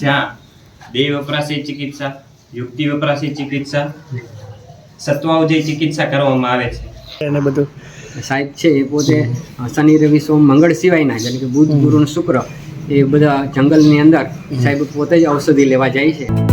જ્યાં દેહ વપરાશી ચિકિત્સા યુક્તિ વપરાશી ચિકિત્સા સત્વાઉજય ચિકિત્સા કરવામાં આવે છે અને બધું સાહેબ છે એ પોતે શનિ રવિ સોમ મંગળ સિવાયના એટલે કે બુધ ગુરુ શુક્ર એ બધા જંગલની અંદર સાહેબ પોતે જ ઔષધિ લેવા જાય છે.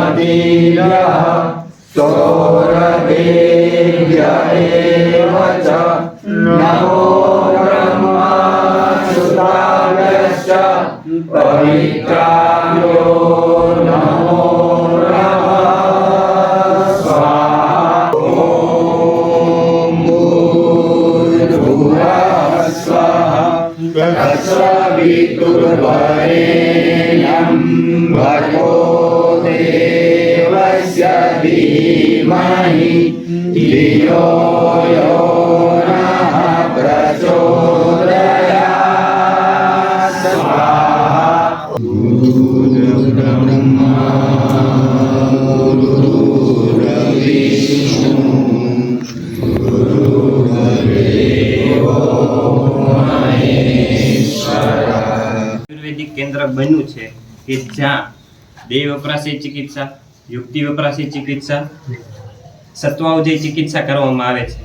मदीयः सौरवेभ्य एव च नमो ब्रह्मासुतायश्च पवित्राभ्यो नमो स्वाहा विदुर्वरेण्यं भगो આયુર્વેદિક કેન્દ્ર બન્યું છે કે જ્યાં દેહ વપરાશી ચિકિત્સા યુક્તિ વપરાશી ચિકિત્સા સત્વાવજય ચિકિત્સા કરવામાં આવે છે.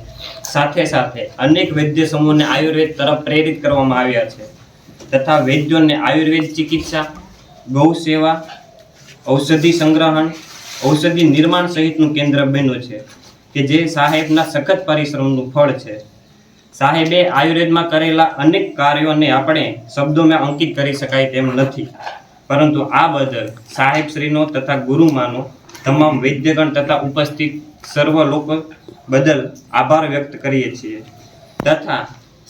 સાથે સાથે અનેક વૈદ્ય સમૂહને આયુર્વેદ તરફ પ્રેરિત કરવામાં આવ્યા છે. તથા વૈદ્યોને આયુર્વેદ ચિકિત્સા, ગૌ સેવા, ઔષધિ સંગ્રહણ, ઔષધિ નિર્માણ સહિતનું કેન્દ્ર બન્યું છે, કે જે સાહેબના સખત પરિશ્રમનું ફળ છે. સાહેબે આયુર્વેદમાં કરેલા અનેક કાર્યોને આપણે શબ્દોમાં અંકિત કરી શકાય તેમ નથી. પરંતુ આ બદલ સાહેબશ્રીનો તથા ગુરુમાનો તમામ વૈદ્યગણ તથા ઉપસ્થિત સર્વ લોકો બદલ આભાર વ્યક્ત કરીએ છીએ. તથા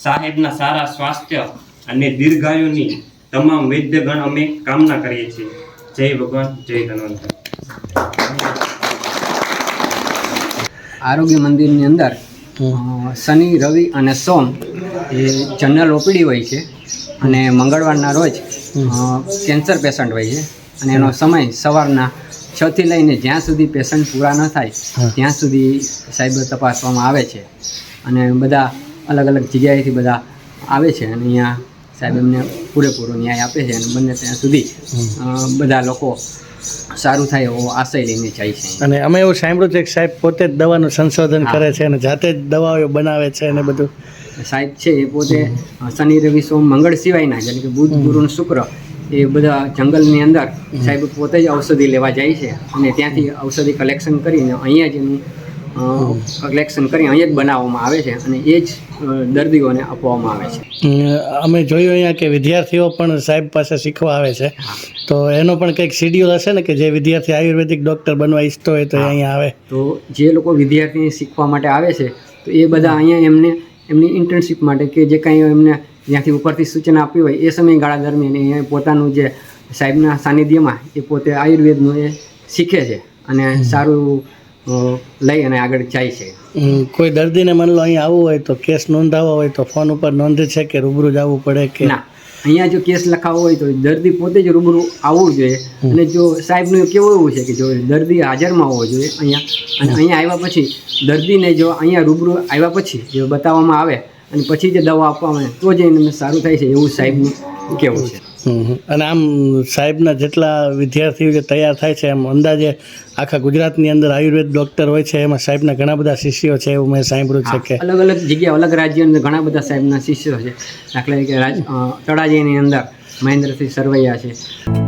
સાહેબના સારા સ્વાસ્થ્ય અને દીર્ઘાયુની તમામ વૈદ્યગણ અમે કામના કરીએ છીએ. જય ભગવાન, જય ધન્વંતરી. આરોગ્ય મંદિરની અંદર શનિ, રવિ અને સોમ એ જનરલ ઓપીડી હોય છે. અને મંગળવારના રોજ કેન્સર પેશન્ટ હોય છે. અને એનો સમય સવારના છ થી લઈને જ્યાં સુધી પેશન્ટ પૂરા ન થાય ત્યાં સુધી સાહેબ તપાસવામાં આવે છે. અને બધા અલગ અલગ જગ્યાએથી બધા આવે છે અને અહીંયા સાહેબ એમને પૂરેપૂરો ન્યાય આપે છે અને બંને ત્યાં સુધી બધા લોકો સારું થાય એવો આશય લઈને જાય છે. અને અમે એવું સાંભળ્યું છે કે સાહેબ પોતે જ દવાનું સંશોધન કરે છે અને જાતે જ દવાઓ બનાવે છે અને બધું. સાહેબ છે એ પોતે શનિ રવિ સોમ મંગળ સિવાયના એટલે કે બુધ ગુરુ શુક્ર એ બધા જંગલની અંદર સાહેબ પોતે જ ઔષધિ લેવા જાય છે. અને ત્યાંથી ઔષધિ કલેક્શન કરીને અહીંયા જ એનું કલેક્શન કરી અહીંયા જ બનાવવામાં આવે છે અને એ જ દર્દીઓને આપવામાં આવે છે. અમે જોયું અહીંયા કે વિદ્યાર્થીઓ પણ સાહેબ પાસે શીખવા આવે છે. તો એનો પણ કંઈક શિડ્યુલ હશે ને કે જે વિદ્યાર્થી આયુર્વેદિક ડૉક્ટર બનવા ઈચ્છતો હોય તો અહીંયા આવે? તો જે લોકો વિદ્યાર્થી શીખવા માટે આવે છે તો એ બધા અહીંયા એમને એમની ઇન્ટર્નશીપ માટે કે જે કાંઈ એમને જ્યાંથી ઉપરથી સૂચના આપી હોય એ સમયગાળા દરમિયાન એ પોતાનું જે સાહેબના સાનિધ્યમાં એ પોતે આયુર્વેદનું એ શીખે છે. અને સારું લઈ અને આગળ જાય છે. કોઈ દર્દીને માની લો અહીં આવવું હોય તો કેસ નોંધાવવો હોય તો ફોન ઉપર નોંધ છે કે રૂબરૂ જવું પડે કે? ના અહીંયા જો કેસ લખાવો હોય તો દર્દી પોતે જ રૂબરૂ આવવું જોઈએ. અને જો સાહેબનું કેવું એવું છે કે જો દર્દી હાજરમાં હોવો જોઈએ અહીંયા અને અહીંયા આવ્યા પછી દર્દીને જો અહીંયા રૂબરૂ આવ્યા પછી જો બતાવવામાં આવે અને પછી જે દવા આપવામાં આવે તો જ એને સારું થાય છે એવું સાહેબનું કેવું છે. અને આમ સાહેબના જેટલા વિદ્યાર્થીઓ જે તૈયાર થાય છે એમ અંદાજે આખા ગુજરાતની અંદર આયુર્વેદ ડૉક્ટર હોય છે એમાં સાહેબના ઘણા બધા શિષ્યો છે એવું મેં સાંભળ્યું છે કે. અલગ અલગ જગ્યા અલગ રાજ્યની અંદર ઘણા બધા સાહેબના શિષ્યો છે. દાખલા તરીકે તળાજીની અંદર મહેન્દ્રસિંહ સરવૈયા છે.